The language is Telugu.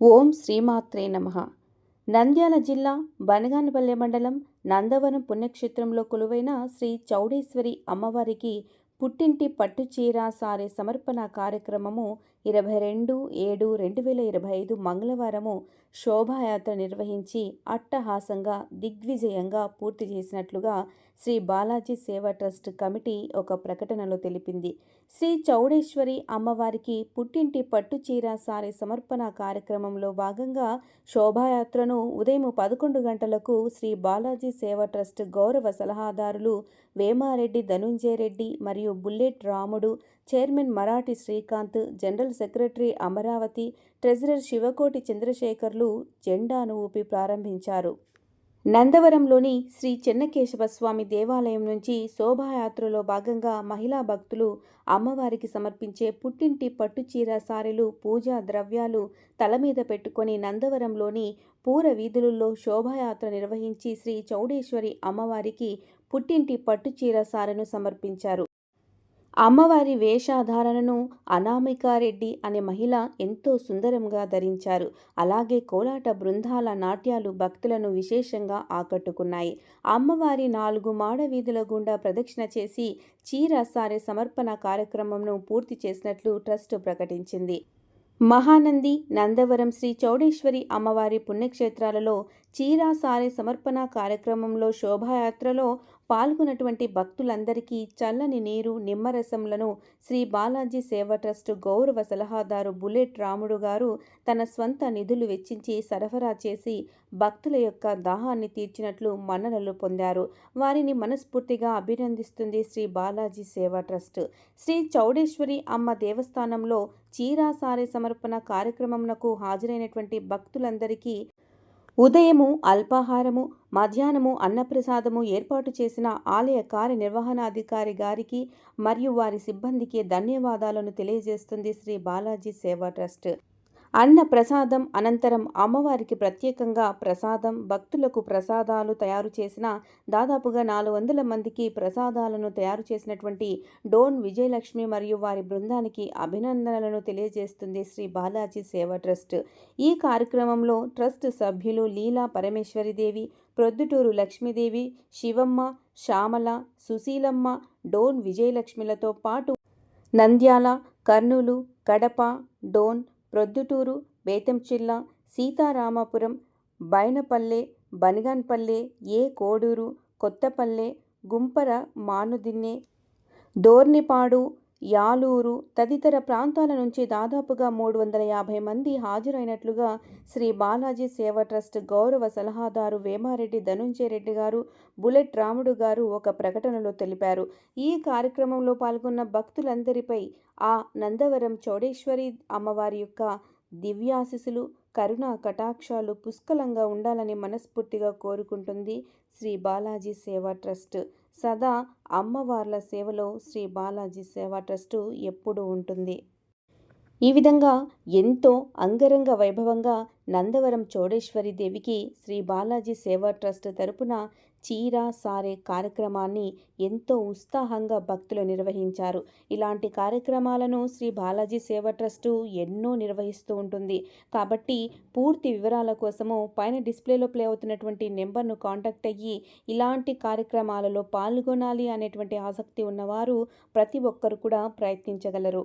ఓం శ్రీమాత్రే నమ. నంద్యాల జిల్లా బనగానపల్లె మండలం నందవరం పుణ్యక్షేత్రంలో కొలువైన శ్రీ చౌడేశ్వరి అమ్మవారికి పుట్టింటి పట్టుచీర సారే సమర్పణ కార్యక్రమము ఇరవై రెండు ఏడు రెండు వేల ఇరవై ఐదు మంగళవారము శోభాయాత్ర నిర్వహించి అట్టహాసంగా దిగ్విజయంగా పూర్తి చేసినట్లుగా శ్రీ బాలాజీ సేవా ట్రస్ట్ కమిటీ ఒక ప్రకటనలో తెలిపింది. శ్రీ చౌడేశ్వరి అమ్మవారికి పుట్టింటి పట్టుచీర సారి సమర్పణ కార్యక్రమంలో భాగంగా శోభాయాత్రను ఉదయం పదకొండు గంటలకు శ్రీ బాలాజీ సేవా ట్రస్ట్ గౌరవ సలహాదారులు వేమారెడ్డి ధనుంజయ రెడ్డి మరియు Bullet Ramudu chairman Marathi Srikanth general secretary Amaravati treasurer Sivakoti Chandrasekharlu జెండాను ఊపి ప్రారంభించారు. నందవరంలోని శ్రీ చెన్నకేశవ స్వామి దేవాలయం నుంచి శోభాయాత్రలో భాగంగా మహిళా భక్తులు అమ్మవారికి సమర్పించే పుట్టింటి పట్టుచీర సారెలు పూజా ద్రవ్యాలు తల మీద పెట్టుకొని నందవరంలోని పూర వీధులలో శోభాయాత్ర నిర్వహించి శ్రీ చౌడేశ్వరి అమ్మవారికి పుట్టింటి పట్టుచీర సారెను సమర్పించారు. అమ్మవారి వేషధారణను అనామికారెడ్డి అనే మహిళ ఎంతో సుందరంగా ధరించారు. అలాగే కోలాట బృందాల నాట్యాలు భక్తులను విశేషంగా ఆకట్టుకున్నాయి. అమ్మవారి నాలుగు మాడ వీధుల గుండా ప్రదక్షిణ చేసి చీర సారే సమర్పణ కార్యక్రమంను పూర్తి చేసినట్లు ట్రస్ట్ ప్రకటించింది. మహానంది నందవరం శ్రీ చౌడేశ్వరి అమ్మవారి పుణ్యక్షేత్రాలలో చీరా సారే సమర్పణ కార్యక్రమంలో శోభాయాత్రలో పాల్గొన్నటువంటి భక్తులందరికీ చల్లని నీరు నిమ్మరసంలను శ్రీ బాలాజీ సేవ ట్రస్ట్ గౌరవ సలహాదారు బుల్లెట్ రాముడు గారు తన స్వంత నిధులు వెచ్చించి సరఫరా చేసి భక్తుల యొక్క దాహాన్ని తీర్చినట్లు మన్ననలు పొందారు. వారిని మనస్ఫూర్తిగా అభినందిస్తుంది శ్రీ బాలాజీ సేవా ట్రస్ట్. శ్రీ చౌడేశ్వరి అమ్మ దేవస్థానంలో చీరాసారే సమర్పణ కార్యక్రమంనకు హాజరైనటువంటి భక్తులందరికీ ఉదయము అల్పాహారము మధ్యాహ్నము అన్నప్రసాదము ఏర్పాటు చేసిన ఆలయ కార్యనిర్వహణాధికారి గారికి మరియు వారి సిబ్బందికి ధన్యవాదాలను తెలియజేస్తుంది శ్రీ బాలాజీ సేవా ట్రస్ట్. అన్న ప్రసాదం అనంతరం అమ్మవారికి ప్రత్యేకంగా ప్రసాదం భక్తులకు ప్రసాదాలు తయారు చేసిన దాదాపుగా నాలుగు వందల మందికి ప్రసాదాలను తయారు చేసినటువంటి డోన్ విజయలక్ష్మి మరియు వారి బృందానికి అభినందనలను తెలియజేస్తుంది శ్రీ బాలాజీ సేవా ట్రస్ట్. ఈ కార్యక్రమంలో ట్రస్ట్ సభ్యులు లీలా పరమేశ్వరిదేవి ప్రొద్దుటూరు లక్ష్మీదేవి శివమ్మ శ్యామల సుశీలమ్మ డోన్ విజయలక్ష్మిలతో పాటు నంద్యాల కర్నూలు కడప డోన్ ప్రొద్దుటూరు బేతంచిల్ల సీతారామాపురం బైనపల్లె బనిగాన్పల్లె ఏ కోడూరు కొత్తపల్లె గుంపర మానుదిన్నె దోర్నిపాడు యాలూరు తదితర ప్రాంతాల నుంచి దాదాపుగా మూడు వందల యాభై మంది హాజరైనట్లుగా శ్రీ బాలాజీ సేవ ట్రస్ట్ గౌరవ సలహాదారు వేమారెడ్డి ధనుంజయ రెడ్డి గారు బుల్లెట్ రాముడు గారు ఒక ప్రకటనలో తెలిపారు. ఈ కార్యక్రమంలో పాల్గొన్న భక్తులందరిపై ఆ నందవరం చౌడేశ్వరి అమ్మవారి యొక్క దివ్యాశిసులు కరుణ కటాక్షాలు పుష్కలంగా ఉండాలని మనస్ఫూర్తిగా కోరుకుంటుంది శ్రీ బాలాజీ సేవా ట్రస్ట్. సదా అమ్మవార్ల సేవలో శ్రీ బాలాజీ సేవా ట్రస్టు ఎప్పుడూ ఉంటుంది. ఈ విధంగా ఎంతో అంగరంగ వైభవంగా నందవరం చోడేశ్వరి దేవికి శ్రీ బాలాజీ సేవా ట్రస్ట్ తరపున చీర సారే కార్యక్రమాన్ని ఎంతో ఉత్సాహంగా భక్తులు నిర్వహించారు. ఇలాంటి కార్యక్రమాలను శ్రీ బాలాజీ సేవ ట్రస్టు ఎన్నో నిర్వహిస్తూ ఉంటుంది. కాబట్టి పూర్తి వివరాల కోసము పైన డిస్ప్లేలో ప్లే అవుతున్నటువంటి నెంబర్ను కాంటాక్ట్ అయ్యి ఇలాంటి కార్యక్రమాలలో పాల్గొనాలి అనేటువంటి ఆసక్తి ఉన్నవారు ప్రతి ఒక్కరు కూడా ప్రయత్నించగలరు.